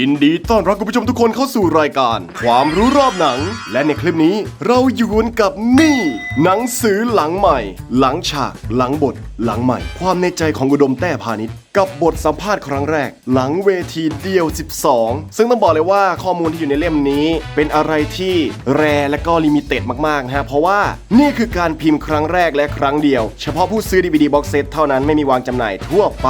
ยินดีต้อนรับคุณผู้ชมทุกคนเข้าสู่รายการ ความรู้รอบหนัง และในคลิปนี้เราอยู่กันกับนี่ หนังสือหลังใหม่ หลังฉาก หลังบท หลังใหม่ ความในใจของอุดมแต้พาณิชย์ กับบทสัมภาษณ์ครั้งแรก หลังเวทีเดียว 12 ซึ่งต้องบอกเลยว่าข้อมูลที่อยู่ในเล่มนี้ เป็นอะไรที่แรและก็ลิมิเต็ดมากๆนะฮะเพราะว่านี่คือการพิมพ์ครั้งแรกและครั้งเดียว เฉพาะผู้ซื้อ DVD box set เท่านั้นไม่มีวางจำหน่ายทั่วไป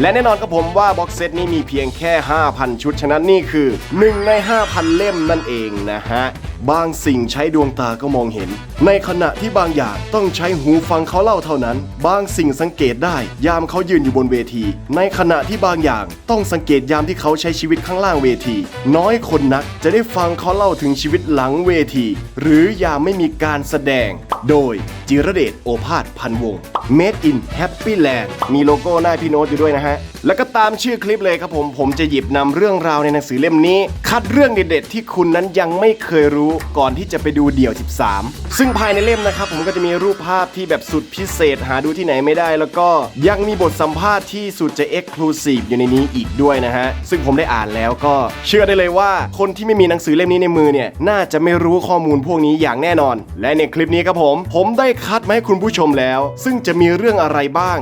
และแน่นอนครับผมว่าบ็อกเซตนี้มีเพียงแค่ 5,000 ชุด ฉะนั้นนี่คือ 1 ใน 5,000 เล่มนั่นเองนะฮะบางสิ่งใช้ดวงตาก็มองเห็น ในขณะที่บางอย่างต้องใช้หูฟังเขาเล่าเท่านั้น บางสิ่งสังเกตได้ ยามเขายืนอยู่บนเวที ในขณะที่บางอย่างต้องสังเกตยามที่เขาใช้ชีวิตข้างล่างเวที น้อยคนนักจะได้ฟังเขาเล่าถึงชีวิตหลังเวที หรือยามไม่มีการแสดง โดย จิรเดชโอภาสพันวง Made in Happy Land มีโลโก้หน้าพี่โน้ตอยู่ด้วยนะฮะ แล้วก็ตามชื่อคลิปเลยครับผม ผมจะหยิบนำเรื่องราวในหนังสือเล่มนี้ คัดเรื่องเด็ดๆที่คุณนั้นยังไม่เคยรู้ก่อนที่จะไปดูเดี่ยว 13 ซึ่งภายในเล่มนะครับผมก็จะมีรูปภาพที่แบบสุดพิเศษหาดูที่ไหนไม่ได้ แล้วก็ยังมีบทสัมภาษณ์ที่สุดจะเอ็กซ์คลูซีฟอยู่ในนี้อีกด้วยนะฮะ ซึ่งผมได้อ่านแล้วก็เชื่อได้เลยว่าคนที่ไม่มีหนังสือเล่มนี้ในมือเนี่ยน่าจะไม่รู้ข้อมูลพวกนี้อย่างแน่นอน และในคลิปนี้ครับผม ผมได้คัดมาให้คุณผู้ชมแล้ว ซึ่งจะมีเรื่องอะไรบ้าง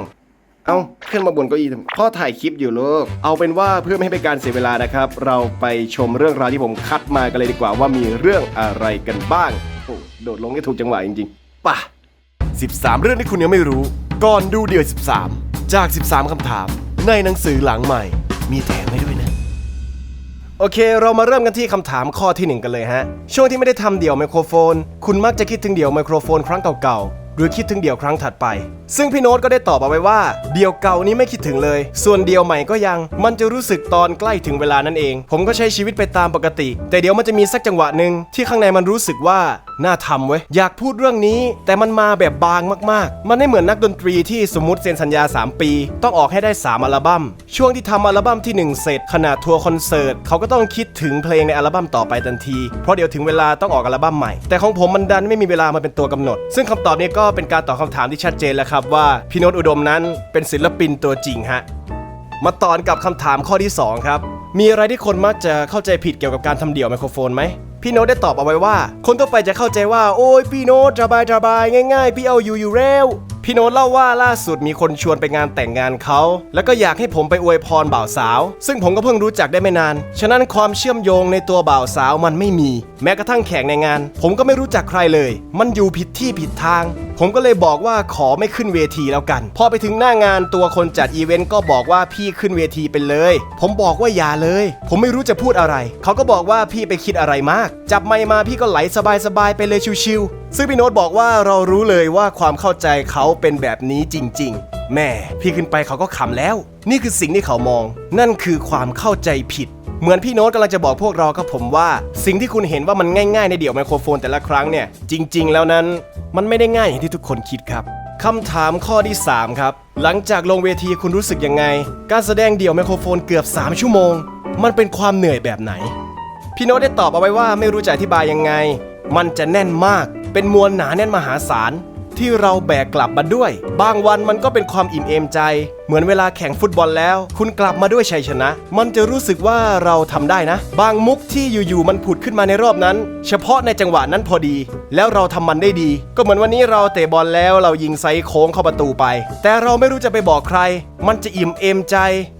เอาขึ้นมาบนเก้าอี้พ่อถ่ายคลิปอยู่ลูกเอาเป็นว่าเพื่อไม่ให้เป็นการเสียเวลานะครับ เราไปชมเรื่องราวที่ผมคัดมากันเลยดีกว่าว่ามีเรื่องอะไรกันบ้างโอ้โดดลงได้ถูกจังหวะจริงๆป่ะ13 เรื่องที่คุณยังไม่รู้ ก่อนดูเดือน13 จาก 13 คำถาม ในหนังสือหลังใหม่ มีแถมให้ด้วย โอเค เรามาเริ่มกันที่คำถามข้อที่หนึ่งกันเลยฮะ ช่วงที่ไม่ได้ทำเดี่ยวไมโครโฟน คุณมักจะคิดถึงเดี่ยวไมโครโฟนครั้งเก่าๆ หรือคิดถึงเดี่ยวครั้งถัดไป ซึ่งพี่โน้ตก็ได้ตอบเอาไว้ว่า เดี่ยวเก่านี้ไม่คิดถึงเลย ส่วนเดี่ยวใหม่ก็ยังมันจะรู้สึกตอนใกล้ถึงเวลานั่นเอง ผมก็ใช้ชีวิตไปตามปกติ แต่เดี๋ยวมันจะมีสักจังหวะหนึ่งที่ข้างในมันรู้สึกว่าน่าทำเว้ยอยากพูดเรื่องนี้ แต่มันมาแบบบางมากๆ มันไม่เหมือนนักดนตรีที่สมมติเซ็นสัญญา 3 ปี ต้องออกให้ได้ 3 อัลบั้มช่วงที่ทำอัลบั้มที่ 1 เสร็จขนาดทัวร์คอนเสิร์ตเขาก็ต้องคิดถึงเพลงในอัลบั้มต่อไปทันที เพราะเดี๋ยวถึงเวลาต้องออกอัลบั้มใหม่ แต่ของผมมันดันไม่มีเวลามาเป็นตัวกำหนด ซึ่งคำตอบนี้ก็เป็นการตอบคำถามที่ชัดเจนแล้วครับว่าพี่โนตอุดมนั้นเป็นศิลปินตัวจริงฮะมาตอนกับคำถามข้อที่ 2 ครับ มีอะไรที่คนมักจะเข้าใจผิดเกี่ยวกับการทำเดี่ยวไมโครโฟนไหมพี่โน้ตได้ตอบเอาไว้ว่า คนทั่วไปจะเข้าใจว่า โอ้ยพี่โน้ตสบายสบายง่ายๆ พี่เอาอยู่อยู่แล้วพี่โน้ตเล่าว่าล่าสุดมีคนชวนไปงานแต่งงานเขา แล้วก็อยากให้ผมไปอวยพรบ่าวสาว ซึ่งผมก็เพิ่งรู้จักได้ไม่นาน ฉะนั้นความเชื่อมโยงในตัวบ่าวสาวมันไม่มี แม้กระทั่งแขกในงาน ผมก็ไม่รู้จักใครเลย มันอยู่ผิดที่ผิดทาง ผมก็เลยบอกว่าขอไม่ขึ้นเวทีแล้วกัน พอไปถึงหน้างานตัวคนจัดอีเวนต์ก็บอกว่าพี่ขึ้นเวทีไปเลย ผมบอกว่าอย่าเลย ผมไม่รู้จะพูดอะไร เขาก็บอกว่าพี่ไปคิดอะไรมากจับไมค์มาพี่ก็ไหลสบายๆไปเลยชิวๆซึ่งพี่โน้ตบอกว่าเรารู้เลยว่าความเข้าใจเขาเป็นแบบนี้จริง ๆ แม่พี่ขึ้นไปเขาก็ขำแล้ว นี่คือสิ่งที่เขามอง นั่นคือความเข้าใจผิดเหมือนพี่โน้ตกำลังจะบอกพวกเราครับผมว่า สิ่งที่คุณเห็นว่ามันง่ายๆในเดี่ยวไมโครโฟนแต่ละครั้งเนี่ย จริง ๆ แล้วนั้น มันไม่ได้ง่ายอย่างที่ทุกคนคิดครับคำถามข้อที่ 3 ครับ หลังจากลงเวทีคุณรู้สึกยังไง การแสดงเดี่ยวไมโครโฟนเกือบ 3 ชั่วโมง มันเป็นความเหนื่อยแบบไหน พี่โน้ตได้ตอบเอาไว้ว่าไม่รู้จะอธิบายยังไง มันจะแน่นมาก เป็นมวลหนาแน่นมหาศาล ที่เราแบกกลับมาด้วย บางวันมันก็เป็นความอิ่มเอมใจ เหมือนเวลาแข่งฟุตบอลแล้ว คุณกลับมาด้วยชัยชนะ มันจะรู้สึกว่าเราทำได้นะ บางมุกที่อยู่ๆมันผุดขึ้นมาในรอบนั้น เฉพาะในจังหวะนั้นพอดี แล้วเราทำมันได้ดี ก็เหมือนวันนี้เราเตะบอลแล้วเรายิงไซส์โค้งเข้าประตูไป แต่เราไม่รู้จะไปบอกใคร มันจะอิ่มเอมใจ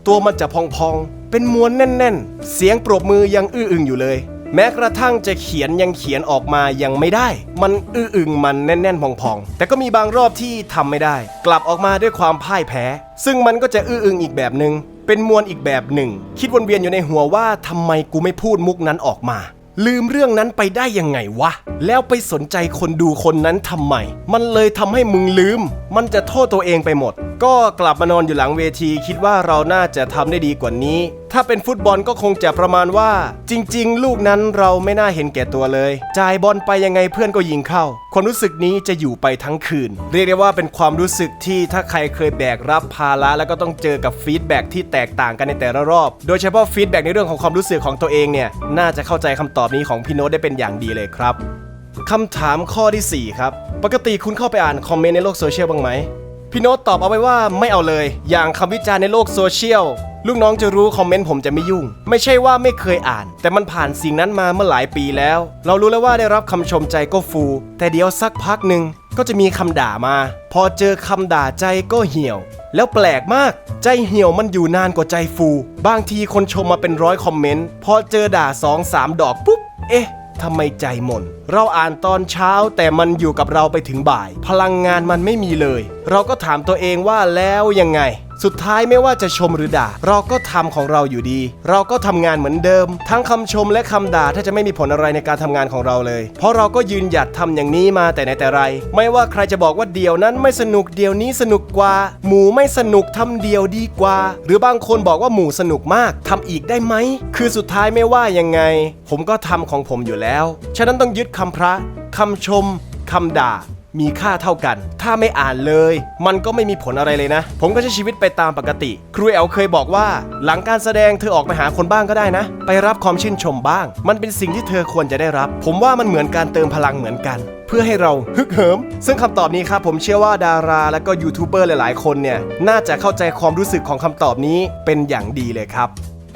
ตัวมันจะพองๆเป็นมวลแน่น ๆ เสียงปรบมือยังอื้ออึงอยู่เลย แม้กระทั่งจะเขียนยังเขียนออกมายังไม่ได้ มันอื้ออึงมันแน่น ๆ พองๆ แต่ก็มีบางรอบที่ทำไม่ได้ กลับออกมาด้วยความพ่ายแพ้ ซึ่งมันก็จะอื้ออึงอีกแบบหนึ่งเป็นมวลอีกแบบหนึ่ง คิดวนเวียนอยู่ในหัวว่าทำไมกูไม่พูดมุกนั้นออกมา ลืมเรื่องนั้นไปได้ยังไงวะ แล้วไปสนใจคนดูคนนั้นทำไม มันเลยทำให้มึงลืม มันจะโทษตัวเองไปหมด ก็กลับมานอนอยู่หลังเวที คิดว่าเราน่าจะทำได้ดีกว่านี้ถ้าเป็นฟุตบอลก็คงจะประมาณว่า จริง ๆ ลูกนั้นเราไม่น่าเห็นแก่ตัวเลย จ่ายบอลไปยังไงเพื่อนก็ยิงเข้า ความรู้สึกนี้จะอยู่ไปทั้งคืน เรียกได้ว่าเป็นความรู้สึกที่ถ้าใครเคยแบกรับภาระแล้วก็ต้องเจอกับฟีดแบ็กที่แตกต่างกันในแต่ละรอบ โดยเฉพาะฟีดแบ็กในเรื่องของความรู้สึกของตัวเองเนี่ยน่าจะเข้าใจคำตอบนี้ของพี่โน้ตได้เป็นอย่างดีเลยครับคำถามข้อที่ 4 ครับ ปกติคุณเข้าไปอ่านคอมเมนต์ในโลกโซเชียลบ้างไหมพี่โน้ตตอบเอาไว้ว่าไม่เอาเลย อย่างคำวิจารณ์ในโลกโซเชียล ลูกน้องจะรู้คอมเมนต์ผมจะไม่ยุ่ง ไม่ใช่ว่าไม่เคยอ่าน แต่มันผ่านสิ่งนั้นมาเมื่อหลายปีแล้ว เรารู้แล้วว่าได้รับคำชมใจก็ฟู แต่เดี๋ยวสักพักหนึ่งก็จะมีคำด่ามา พอเจอคำด่าใจก็เหี่ยว แล้วแปลกมาก ใจเหี่ยวมันอยู่นานกว่าใจฟู บางทีคนชมมาเป็นร้อยคอมเมนต์ พอเจอด่าสองสามดอกปุ๊บ เอ๊ะทำไมใจหม่น เราอ่านตอนเช้าแต่มันอยู่กับเราไปถึงบ่าย พลังงานมันไม่มีเลย เราก็ถามตัวเองว่าแล้วยังไง สุดท้ายไม่ว่าจะชมหรือด่า เราก็ทำของเราอยู่ดี เราก็ทำงานเหมือนเดิม ทั้งคำชมและคำด่าถ้าจะไม่มีผลอะไรในการทำงานของเราเลย เพราะเราก็ยืนหยัดทำอย่างนี้มาแต่ไหนแต่ไร ไม่ว่าใครจะบอกว่าเดียวนั้นไม่สนุกเดียวนี้สนุกกว่า หมูไม่สนุกทำเดียวดีกว่า หรือบางคนบอกว่าหมูสนุกมากทำอีกได้ไหมคือสุดท้ายไม่ว่ายังไง ผมก็ทำของผมอยู่แล้ว ฉะนั้นต้องยึดคำพระคำชมคำด่า มีค่าเท่ากัน ถ้าไม่อ่านเลย มันก็ไม่มีผลอะไรเลยนะ ผมก็ใช้ชีวิตไปตามปกติ ครูแอลเคยบอกว่า หลังการแสดงเธอออกไปหาคนบ้างก็ได้นะ ไปรับความชื่นชมบ้าง มันเป็นสิ่งที่เธอควรจะได้รับ ผมว่ามันเหมือนการเติมพลังเหมือนกันเพื่อให้เราฮึกเหิม ซึ่งคำตอบนี้ครับผมเชื่อว่าดาราและก็ยูทูบเบอร์หลาย ๆ คนเนี่ย น่าจะเข้าใจความรู้สึกของคำตอบนี้เป็นอย่างดีเลยครับ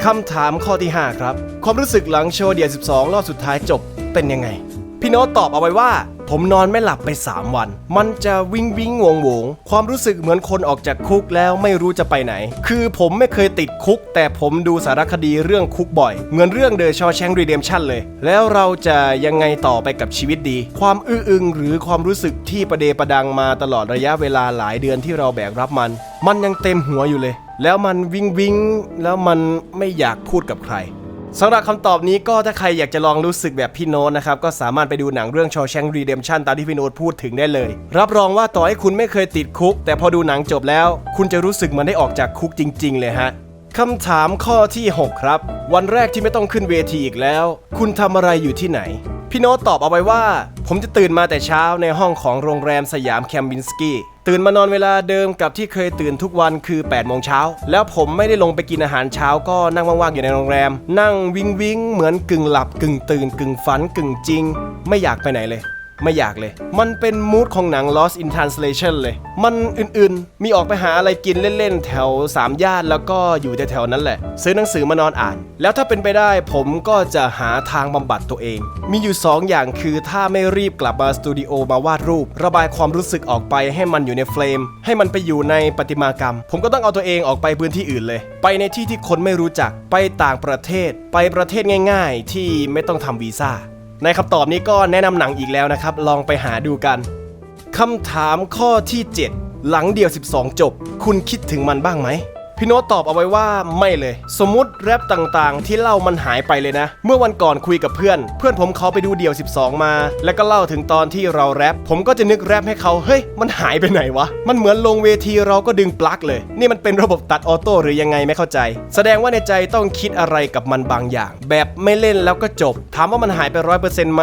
คำถามข้อที่ 5 ครับ ความรู้สึกหลังโชว์เดีย12 รอบสุดท้ายจบเป็นยังไง พี่โน้ตตอบเอาไว้ว่า ผมนอนไม่หลับไป 3 วัน มันจะวิงวิงงวงวงความรู้สึกเหมือนคนออกจากคุกแล้วไม่รู้จะไปไหน คือผมไม่เคยติดคุก แต่ผมดูสารคดีเรื่องคุกบ่อย เหมือนเรื่อง The Shawshank Redemption เลย แล้วเราจะยังไงต่อไปกับชีวิตดี ความอื้ออึงหรือความรู้สึกที่ประเดประดังมาตลอดระยะเวลาหลายเดือนที่เราแบกรับมัน มันยังเต็มหัวอยู่เลย แล้วมันวิงวิงแล้วมันไม่อยากพูดกับใคร สำหรับคำตอบนี้ก็ถ้าใครอยากจะลองรู้สึกแบบพี่โน้ตนะครับ ก็สามารถไปดูหนังเรื่อง Shawshank Redemption ตามที่พี่โน้ตพูดถึงได้เลย รับรองว่าต่อให้คุณไม่เคยติดคุก แต่พอดูหนังจบแล้ว คุณจะรู้สึกเหมันได้ออกจากคุกจริง ๆ เลยฮะคำถามข้อที่ 6 ครับ วันแรกที่ไม่ต้องขึ้นเวทีอีกแล้ว คุณทำอะไรอยู่ที่ไหน พี่โน้ตตอบเอาไว้ว่า ผมจะตื่นมาแต่เช้าในห้องของโรงแรมสยามแคมบินสกี้ตื่นมานอนเวลาเดิมกับที่เคยตื่นทุกวันคือ8โมงเช้าแล้วผมไม่ได้ลงไปกินอาหารเช้าก็นั่งว่างๆอยู่ในโรงแรม นั่งวิงวิงเหมือนกึ่งหลับกึ่งตื่นกึ่งฝันกึ่งจริง ไม่อยากไปไหนเลย ไม่อยากเลย มันเป็นมูดของหนัง Lost in Translation เลย มันอื่นๆ มีออกไปหาอะไรกินเล่นๆ แถวสามย่านแล้วก็อยู่แถวๆนั้นแหละ ซื้อหนังสือมานอนอ่าน แล้วถ้าเป็นไปได้ผมก็จะหาทางบำบัดตัวเอง มีอยู่ 2 อย่างคือถ้าไม่รีบกลับมาสตูดิโอมาวาดรูป ระบายความรู้สึกออกไปให้มันอยู่ในเฟรม ให้มันไปอยู่ในประติมากรรม ผมก็ต้องเอาตัวเองออกไปพื้นที่อื่นเลย ไปในที่ที่คนไม่รู้จัก ไปต่างประเทศ ไปประเทศง่าย ๆ ที่ไม่ต้องทำวีซ่า ในคำตอบนี้ก็แนะนำหนังอีกแล้วนะครับ ลองไปหาดูกันคำถามข้อที่ 7 หลังเดียว 12 จบ คุณคิดถึงมันบ้างไหม พี่โน้ตตอบเอาไว้ว่าไม่เลย สมมุติแรปต่างๆ ที่เล่ามันหายไปเลยนะ เมื่อวันก่อนคุยกับเพื่อน เพื่อนผมเขาไปดูเดี่ยว 12 มา แล้วก็เล่าถึงตอนที่เราแรปผมก็จะนึกแรปให้เขาเฮ้ยมันหายไปไหนวะมันเหมือนลงเวทีเราก็ดึงปลั๊กเลย นี่มันเป็นระบบตัดออโต้หรือยังไงไม่เข้าใจ แสดงว่าในใจต้องคิดอะไรกับมันบางอย่าง แบบไม่เล่นแล้วก็จบ ถามว่ามันหายไปร้อยเปอร์เซ็นต์ไหม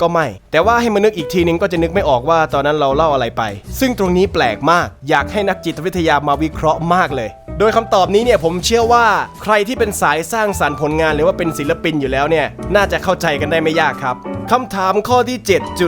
ก็ไม่ แต่ว่าให้มานึกอีกทีนึงก็จะนึกไม่ออกว่าตอนนั้นเราเล่าอะไรไป ซึ่งตรงนี้แปลกมาก อยากให้นักจิตวิทยามาวิเคราะห์มากเลย โดยคำตอบนี้เนี่ยผมเชื่อว่าใครที่เป็นสายสร้างสรรค์ผลงานหรือว่าเป็นศิลปินอยู่แล้วเนี่ยน่าจะเข้าใจกันได้ไม่ยากครับคำถามข้อที่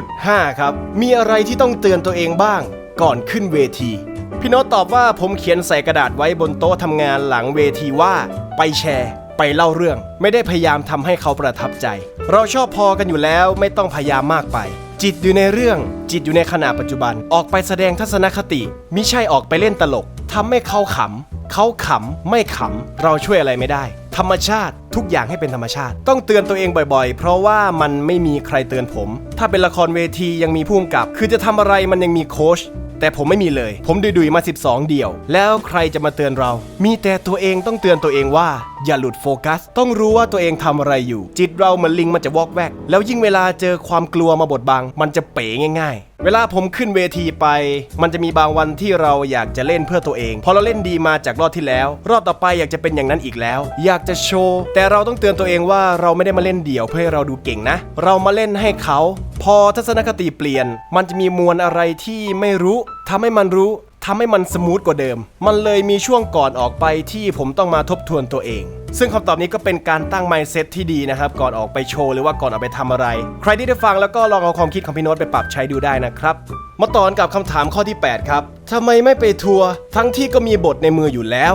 7.5 ครับ มีอะไรที่ต้องเตือนตัวเองบ้าง ก่อนขึ้นเวที พี่โน้ตตอบว่าผมเขียนใส่กระดาษไว้บนโต๊ะทำงานหลังเวทีว่า ไปแชร์ ไปเล่าเรื่อง ไม่ได้พยายามทำให้เขาประทับใจ เราชอบพอกันอยู่แล้วไม่ต้องพยายามมากไป จิตอยู่ในเรื่อง จิตอยู่ในขณะปัจจุบันออกไปแสดงทัศนคติมิใช่ออกไปเล่นตลกทำให้เขาขำ เขาขำไม่ขำ เราช่วยอะไรไม่ได้ ธรรมชาติทุกอย่างให้เป็นธรรมชาติ ต้องเตือนตัวเองบ่อยๆ เพราะว่ามันไม่มีใครเตือนผม ถ้าเป็นละครเวทียังมีผู้กำกับ คือจะทำอะไรมันยังมีโค้ชแต่ผมไม่มีเลย ผมดุยๆมา 12 เดี่ยว แล้วใครจะมาเตือนเรา มีแต่ตัวเองต้องเตือนตัวเองว่า อย่าหลุดโฟกัส ต้องรู้ว่าตัวเองทำอะไรอยู่ จิตเราเหมือนลิงมันจะวอกแวก แล้วยิ่งเวลาเจอความกลัวมาบดบัง มันจะเป๋ง่าย ๆ เวลาผมขึ้นเวทีไป มันจะมีบางวันที่เราอยากจะเล่นเพื่อตัวเอง พอเราเล่นดีมาจากรอบที่แล้ว รอบต่อไปอยากจะเป็นอย่างนั้นอีกแล้ว อยากจะโชว์แต่เราต้องเตือนตัวเองว่าเราไม่ได้มาเล่นเดี่ยวเพื่อให้เราดูเก่งนะ เรามาเล่นให้เขา พอทัศนคติเปลี่ยน มันจะมีมวลอะไรที่ไม่รู้ทำให้มันรู้ ทำให้มันสมูทกว่าเดิม มันเลยมีช่วงก่อนออกไปที่ผมต้องมาทบทวนตัวเอง ซึ่งคำตอบนี้ก็เป็นการตั้ง mindset ที่ดีนะครับ ก่อนออกไปโชว์หรือว่าก่อนออกไปทำอะไร ใครที่ได้ฟังแล้วก็ลองเอาความคิดของพี่โน้ตไปปรับใช้ดูได้นะครับ มาต่อกันกับคำถามข้อที่ 8 ครับทำไมไม่ไปทัวร์ทั้งที่ก็มีบทในมืออยู่แล้ว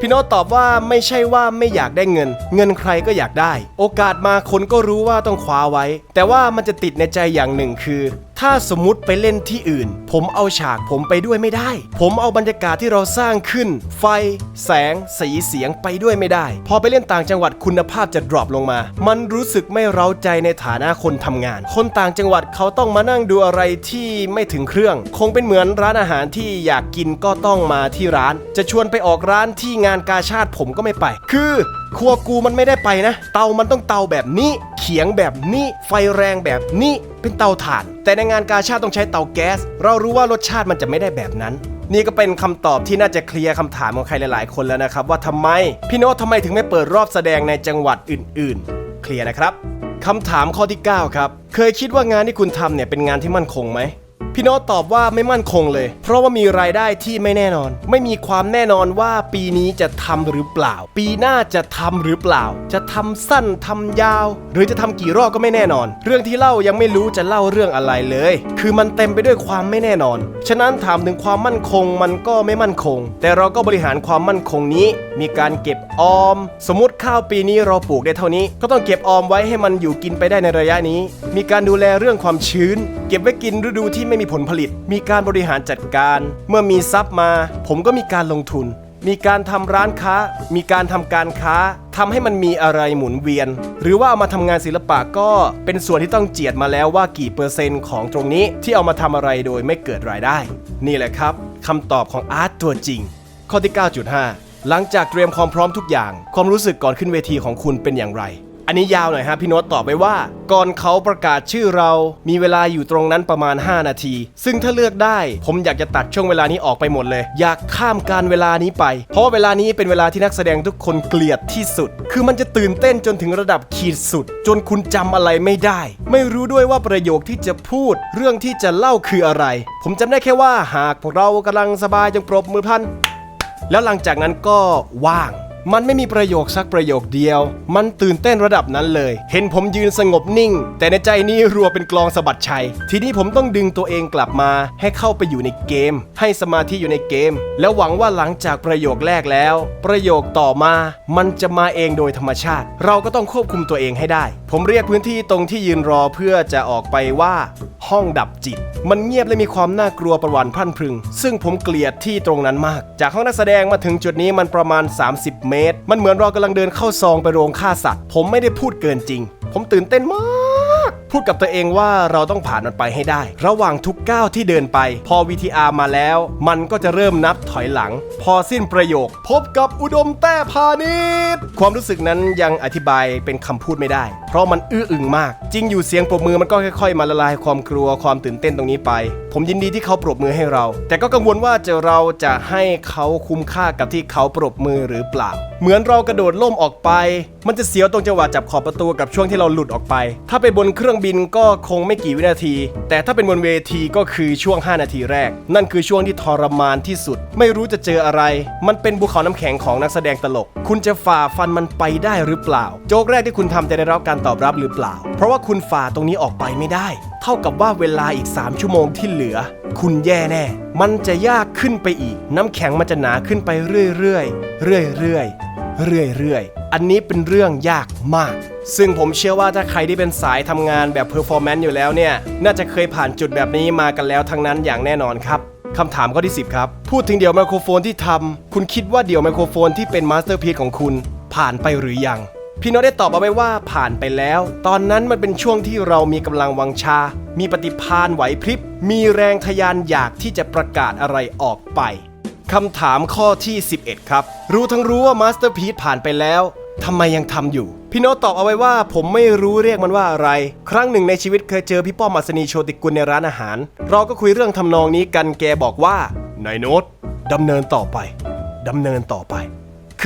พี่โน้ตตอบว่าไม่ใช่ว่าไม่อยากได้เงิน เงินใครก็อยากได้ โอกาสมาคนก็รู้ว่าต้องคว้าไว้ แต่ว่ามันจะติดในใจอย่างหนึ่งคือ ถ้าสมมติไปเล่นที่อื่น ผมเอาฉากผมไปด้วยไม่ได้ ผมเอาบรรยากาศที่เราสร้างขึ้น ไฟ แสง สีเสียงไปด้วยไม่ได้ พอไปเล่นต่างจังหวัดคุณภาพจะดรอปลงมา มันรู้สึกไม่เร้าใจในฐานะคนทำงาน คนต่างจังหวัดเขาต้องมานั่งดูอะไรที่ไม่ถึงเครื่อง คงเป็นเหมือนร้านอาหารที่อยากกินก็ต้องมาที่ร้าน จะชวนไปออกร้านที่งานกาชาติผมก็ไม่ไป คือ ครัวกูมันไม่ได้ไปนะ เตามันต้องเตาแบบนี้ เขียงแบบนี้ ไฟแรงแบบนี้เป็นเตาถ่าน แต่ในงานกาชาติต้องใช้เตาแก๊ส เรารู้ว่ารสชาติมันจะไม่ได้แบบนั้น นี่ก็เป็นคำตอบที่น่าจะเคลียร์คำถามของใครหลาย ๆ คนแล้วนะครับ ว่าทำไม พี่โน้ตทำไมถึงไม่เปิดรอบแสดงในจังหวัดอื่น ๆ เคลียร์นะครับคำถามข้อที่ 9 ครับ เคยคิดว่างานที่คุณทำเนี่ยเป็นงานที่มั่นคงไหม พี่โน้ตตอบว่าไม่มั่นคงเลย เพราะว่ามีรายได้ที่ไม่แน่นอน ไม่มีความแน่นอนว่าปีนี้จะทำหรือเปล่า ปีหน้าจะทำหรือเปล่า จะทำสั้นทำยาว หรือจะทำกี่รอบก็ไม่แน่นอน เรื่องที่เล่ายังไม่รู้จะเล่าเรื่องอะไรเลย คือมันเต็มไปด้วยความไม่แน่นอน ฉะนั้นถามถึงความมั่นคงมันก็ไม่มั่นคง แต่เราก็บริหารความมั่นคงนี้ มีการเก็บออม สมมติข้าวปีนี้เราปลูกได้เท่านี้ ก็ต้องเก็บออมไว้ให้มันอยู่กินไปได้ในระยะนี้ มีการดูแลเรื่องความชื้น เก็บไว้กินฤดูที่ไม่มีมีผลผลิต มีการบริหารจัดการ เมื่อมีทรัพย์มา ผมก็มีการลงทุน มีการทำร้านค้า มีการทำการค้าทำให้มันมีอะไรหมุนเวียน หรือว่าเอามาทำงานศิลปะก็เป็นส่วนที่ต้องเจียดมาแล้วว่ากี่เปอร์เซ็นต์ของตรงนี้ที่เอามาทำอะไรโดยไม่เกิดรายได้ นี่แหละครับคำตอบของอาร์ตตัวจริง ข้อที่ 9.5 หลังจากเตรียมความพร้อมทุกอย่าง ความรู้สึกก่อนขึ้นเวทีของคุณเป็นอย่างไร อันนี้ยาวหน่อยฮะพี่โน้ตตอบไปว่า ก่อนเขาประกาศชื่อเรา มีเวลาอยู่ตรงนั้นประมาณ 5 นาที ซึ่งถ้าเลือกได้ ผมอยากจะตัดช่วงเวลานี้ออกไปหมดเลย อยากข้ามการเวลานี้ไป เพราะว่าเวลานี้เป็นเวลาที่นักแสดงทุกคนเกลียดที่สุด คือมันจะตื่นเต้นจนถึงระดับขีดสุด จนคุณจำอะไรไม่ได้ ไม่รู้ด้วยว่าประโยคที่จะพูด เรื่องที่จะเล่าคืออะไร ผมจำได้แค่ว่าหากพวกเรากำลังสบายจงปรบมือพันแล้วหลังจากนั้นก็ว่าง มันไม่มีประโยคสักประโยคเดียว มันตื่นเต้นระดับนั้นเลย เห็นผมยืนสงบนิ่ง แต่ในใจนี่รัวเป็นกลองสะบัดชัย ทีนี้ผมต้องดึงตัวเองกลับมา ให้เข้าไปอยู่ในเกม ให้สมาธิอยู่ในเกม แล้วหวังว่าหลังจากประโยคแรกแล้ว ประโยคต่อมา มันจะมาเองโดยธรรมชาติ เราก็ต้องควบคุมตัวเองให้ได้ ผมเรียกพื้นที่ตรงที่ยืนรอเพื่อจะออกไปว่าห้องดับจิต มันเงียบและมีความน่ากลัวประวันพรั่นพรึง ซึ่งผมเกลียดที่ตรงนั้นมาก จากห้องนักแสดงมาถึงจุดนี้มันประมาณ 30 เมตร มันเหมือนเรากำลังเดินเข้าซองไปโรงฆ่าสัตว์ ผมไม่ได้พูดเกินจริง ผมตื่นเต้นมาก พูดกับตัวเองว่าเราต้องผ่านมันไปให้ได้ ระหว่างทุกก้าวที่เดินไป พอ VTR มาแล้ว มันก็จะเริ่มนับถอยหลัง พอสิ้นประโยค พบกับอุดมแต้พาณิชย์ความรู้สึกนั้นยังอธิบายเป็นคำพูดไม่ได้ เพราะมันอื้ออึงมาก จริงอยู่เสียงปรบมือมันก็ค่อยๆ มาละลายความกลัวความตื่นเต้นตรงนี้ไป ผมยินดีที่เขาปรบมือให้เรา แต่ก็กังวลว่าจะเราจะให้เขาคุ้มค่ากับที่เขาปรบมือหรือเปล่า เหมือนเรากระโดดล่มออกไป มันจะเสียวตรงจังหวะจับขอบประตูกับช่วงที่เราหลุดออกไป ถ้าไปบนเครื่องบินก็คงไม่กี่วินาที แต่ถ้าเป็นบนเวทีก็คือช่วง 5 นาทีแรก นั่นคือช่วงที่ทรมานที่สุด ไม่รู้จะเจออะไร มันเป็นภูเขาน้ำแข็งของนักแสดงตลก คุณจะฝ่าฟันมันไปได้หรือเปล่า โจกแรกที่คุณทำจะได้รับการตอบรับหรือเปล่า เพราะว่าคุณฝ่าตรงนี้ออกไปไม่ได้ เท่ากับว่าเวลาอีก 3 ชั่วโมงที่เหลือ คุณแย่แน่ มันจะยากขึ้นไปอีก น้ำแข็งมันจะหนาขึ้นไปเรื่อยๆเรื่อยๆเรื่อยๆอันนี้เป็นเรื่องยากมาก ซึ่งผมเชื่อว่าถ้าใครที่เป็นสายทำงานแบบเพอร์ฟอร์แมนซ์อยู่แล้วเนี่ย น่าจะเคยผ่านจุดแบบนี้มากันแล้วทั้งนั้นอย่างแน่นอนครับคำถามข้อที่ 10 ครับ พูดถึงเดี่ยวไมโครโฟนที่ทำคุณคิดว่าเดี่ยวไมโครโฟนที่เป็นมาสเตอร์พี e ของคุณ ผ่านไปหรือยัง พี่โน้ตได้ตอบมาไว้ว่าผ่านไปแล้ว ตอนนั้นมันเป็นช่วงที่เรามีกำลังวังชา มีปฏิภาณไหวพริบ มีแรงทยานอยากที่จะประกาศอะไรออกไปคำถามข้อที่ 11 ครับ รู้ทั้งรู้ว่ามาสเตอร์พี e ผ่านไปแล้ว ทำไมยังทำอยู่ พี่โน้ตตอบเอาไว้ว่า ผมไม่รู้เรียกมันว่าอะไร ครั้งหนึ่งในชีวิตเคยเจอพี่ป้อมอัศนีโชติกุลในร้านอาหาร เราก็คุยเรื่องทำนองนี้กันแกบอกว่านายโน้ตดำเนินต่อไปดำเนินต่อไป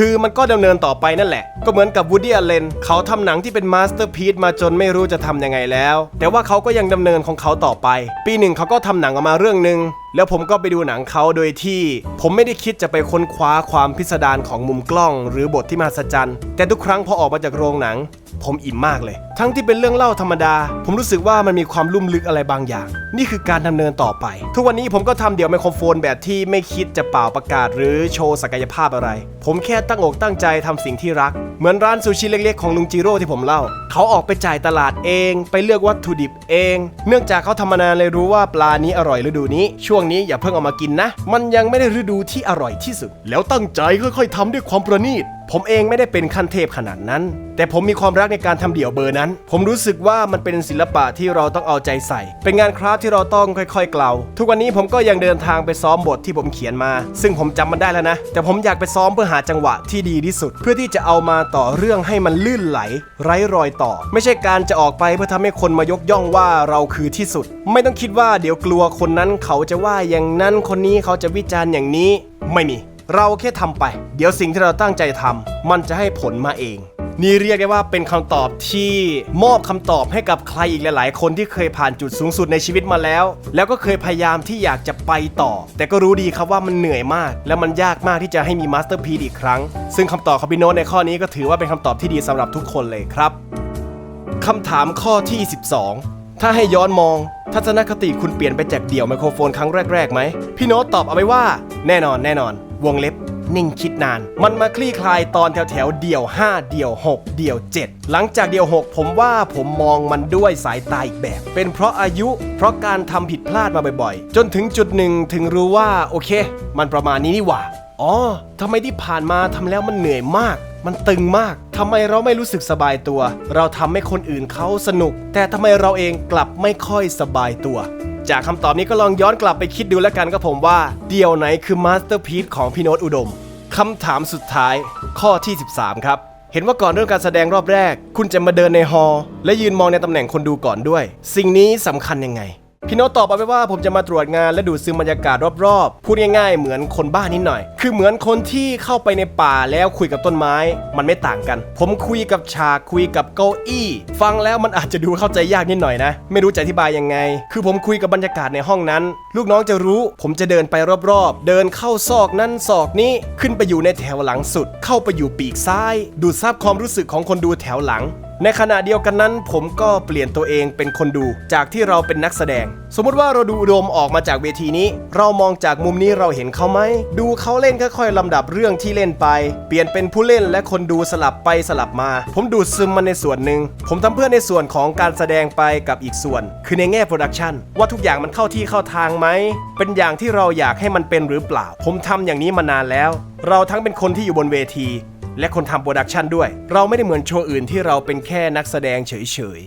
คือมันก็ดำเนินต่อไปนั่นแหละ ก็เหมือนกับวูดี้อเลนเขาทำหนังที่เป็นมาสเตอร์พีซมาจนไม่รู้จะทำยังไงแล้ว แต่ว่าเขาก็ยังดำเนินของเขาต่อไป ปีหนึ่งเขาก็ทำหนังออกมาเรื่องหนึ่งแล้วผมก็ไปดูหนังเขาโดยที่ ผมไม่ได้คิดจะไปค้นคว้าความพิสดารของมุมกล้อง หรือบทที่มหัศจรรย์ แต่ทุกครั้งพอออกมาจากโรงหนัง ผมอิ่มมากเลย ทั้งที่เป็นเรื่องเล่าธรรมดา ผมรู้สึกว่ามันมีความลุ่มลึกอะไรบางอย่าง นี่คือการดำเนินต่อไป ทุกวันนี้ผมก็ทำเดี่ยวไมโครโฟนแบบที่ไม่คิดจะเป่าประกาศ หรือโชว์ศักยภาพอะไร ผมแค่ตั้งอกตั้งใจทำสิ่งที่รัก เหมือนร้านซูชิเล็กๆของลุงจิโร่ที่ผมเล่า เขาออกไปจ่ายตลาดเอง ไปเลือกวัตถุดิบเอง เนื่องจากเขาทำมานานเลยรู้ว่าปลานี้อร่อยฤดูนี้ ช่วงนี้อย่าเพิ่งเอามากินนะ มันยังไม่ได้ฤดูที่อร่อยที่สุด แล้วตั้งใจค่อย ๆทำด้วยความประณีต ผมเองไม่ได้เป็นขั้นเทพขนาดนั้น แต่ผมมีความรักในการทำเดี่ยวเบอร์นั้น ผมรู้สึกว่ามันเป็นศิลปะที่เราต้องเอาใจใส่ เป็นงานคราฟที่เราต้องค่อยๆเกลาทุกวันนี้ผมก็ยังเดินทางไปซ้อมบทที่ผมเขียนมา ซึ่งผมจำมันได้แล้วนะ แต่ผมอยากไปซ้อมเพื่อหาจังหวะที่ดีที่สุด เพื่อที่จะเอามาต่อเรื่องให้มันลื่นไหล ไร้รอยต่อ ไม่ใช่การจะออกไปเพื่อทำให้คนมายกย่องว่าเราคือที่สุด ไม่ต้องคิดว่าเดี๋ยวกลัวคนนั้นเขาจะว่าอย่างนั้นคนนี้เขาจะวิจารณ์อย่างนี้ ไม่มี เราแค่ทำไป เดี๋ยวสิ่งที่เราตั้งใจทำมันจะให้ผลมาเอง นี่เรียกได้ว่าเป็นคำตอบที่มอบคำตอบให้กับใครอีกหลาย ๆ คนที่เคยผ่านจุดสูงสุดในชีวิตมาแล้ว แล้วก็เคยพยายามที่อยากจะไปต่อ แต่ก็รู้ดีครับว่ามันเหนื่อยมาก และมันยากมากที่จะให้มีมาสเตอร์พีอีกครั้ง ซึ่งคำตอบของพี่โน้ตในข้อนี้ก็ถือว่าเป็นคำตอบที่ดีสำหรับทุกคนเลยครับคำถามข้อที่ 12 ถ้าให้ย้อนมอง ทัศนคติคุณเปลี่ยนไปจากเดี่ยวไมโครโฟนครั้งแรกๆไหม พี่โน้ตตอบเอาไว้ว่า แน่นอนแน่นอน วงเล็บนิ่งคิดนาน มันมาคลี่คลายตอนแถวแถวเดี่ยว 5 เดี่ยว 6 เดี่ยว 7 หลังจากเดี่ยว 6 ผมว่าผมมองมันด้วยสายตาอีกแบบ เป็นเพราะอายุ เพราะการทำผิดพลาดมาบ่อยๆ จนถึงจุดหนึ่งถึงรู้ว่าโอเค มันประมาณนี้นี่หว่า อ๋อทำไมที่ผ่านมาทำแล้วมันเหนื่อยมาก มันตึงมากทำไมเราไม่รู้สึกสบายตัว เราทำให้คนอื่นเขาสนุก แต่ทำไมเราเองกลับไม่ค่อยสบายตัว จากคำตอบนี้ก็ลองย้อนกลับไปคิดดูแล้วกันก็ผมว่า เดียวไหนคือมาสเตอร์พีซของพี่โน้ตอุดมคำถามสุดท้าย ข้อที่ 13 ครับเห็นว่าก่อนเริ่มการแสดงรอบแรก คุณจะมาเดินในฮอลและยืนมองในตำแหน่งคนดูก่อนด้วย สิ่งนี้สำคัญยังไง พี่โน้ตตอบเอาไปว่าผมจะมาตรวจงานและดูดซึมบรรยากาศรอบๆ พูดง่ายๆ เหมือนคนบ้านิดหน่อย คือเหมือนคนที่เข้าไปในป่าแล้วคุยกับต้นไม้ มันไม่ต่างกัน ผมคุยกับฉากคุยกับเก้าอี้ ฟังแล้วมันอาจจะดูเข้าใจยากนิดหน่อยนะ ไม่รู้จะอธิบายยังไง คือผมคุยกับบรรยากาศในห้องนั้น ลูกน้องจะรู้ ผมจะเดินไปรอบๆ เดินเข้าซอกนั้นซอกนี้ ขึ้นไปอยู่ในแถวหลังสุด เข้าไปอยู่ปีกซ้าย ดูดซับความรู้สึกของคนดูแถวหลัง ในขณะเดียวกันนั้น ผมก็เปลี่ยนตัวเองเป็นคนดูจากที่เราเป็นนักแสดง สมมุติว่าเราดูอุดมออกมาจากเวทีนี้ เรามองจากมุมนี้เราเห็นเขาไหม ดูเขาเล่นค่อยๆลำดับเรื่องที่เล่นไป เปลี่ยนเป็นผู้เล่นและคนดูสลับไปสลับมา ผมดูดซึมมันในส่วนหนึ่ง ผมทำเพื่อในส่วนของการแสดงไปกับอีกส่วน คือในแง่โปรดักชันว่าทุกอย่างมันเข้าที่เข้าทางไหม เป็นอย่างที่เราอยากให้มันเป็นหรือเปล่า ผมทำอย่างนี้มานานแล้ว เราทั้งเป็นคนที่อยู่บนเวที และคนทำโปรดักชันด้วย เราไม่ได้เหมือนโชว์อื่นที่เราเป็นแค่นักแสดงเฉย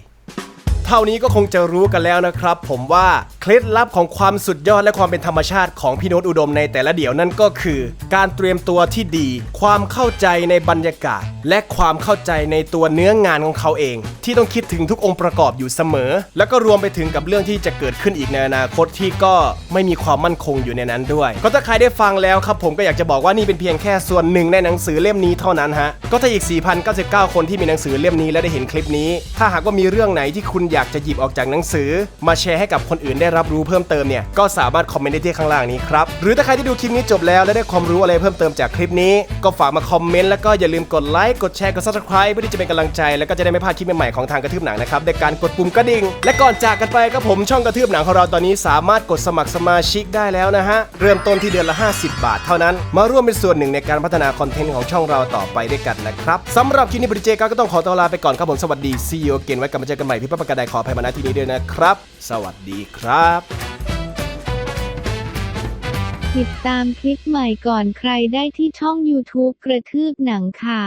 เท่านี้ก็คงจะรู้กันแล้วนะครับ ผมว่าเคล็ดลับของความสุดยอดและความเป็นธรรมชาติของพี่โน้ตอุดมในแต่ละเดี่ยวนั่นก็คือ การเตรียมตัวที่ดี ความเข้าใจในบรรยากาศ และความเข้าใจในตัวเนื้องานของเขาเอง ที่ต้องคิดถึงทุกองค์ประกอบอยู่เสมอ แล้วก็รวมไปถึงกับเรื่องที่จะเกิดขึ้นอีกในอนาคตที่ก็ไม่มีความมั่นคงอยู่ในนั้นด้วย ก็ถ้าใครได้ฟังแล้วครับผมก็อยากจะบอกว่านี่เป็นเพียงแค่ส่วนหนึ่งในหนังสือเล่มนี้เท่านั้นฮะก็ถ้าอีก 4,099 คนที่มีหนังสือเล่มนี้และได้เห็นคลิปนี้ ถ้าหากว่ามีเรื่องไหนที่คุณอยากากจะหยิบออกจากหนังสือ มาแชร์ให้กับคนอื่นได้รับรู้เพิ่มเติมเนี่ยก็สามารถคอมเมนต์ได้ที่ข้างล่างนี้ครับ หรือถ้าใครที่ดูคลิปนี้จบแล้วและได้ความรู้อะไรเพิ่มเติมจากคลิปนี้ ก็ฝากมาคอมเมนต์แล้วก็อย่าลืมกดไลค์กดแชร์กด subscribe เพื่อที่จะเป็นกำลังใจ แล้วก็จะได้ไม่พลาดคลิปใหม่ๆของทางกระทืบหนังนะครับในการกดปุ่มกระดิ่งและก่อนจากกันไปครับผมช่องกระทืบหนังของเราตอนนี้สามารถกดสมัครสมาชิกได้แล้วนะฮะเริ่มต้นที่เดือนละ 50 บาท เท่านั้น มาร่วมเป็นส่วนหนึ่งในการพัฒนาคอนเทนต์ของช่องเราต่อไปด้วยกันนะครับสำหรับคลิปนี้บริเจก็ต้องขอตัวลาไปก่อนครับผมสวัสดีซีโอเกนไว้กลับมาเจอกันใหม่พี่ป้าปากกาไดขออภัยมาณที่นี้ด้วยนะครับ สวัสดีครับติดตามคลิปใหม่ก่อนใครได้ที่ช่อง YouTube กระทืบหนังค่ะ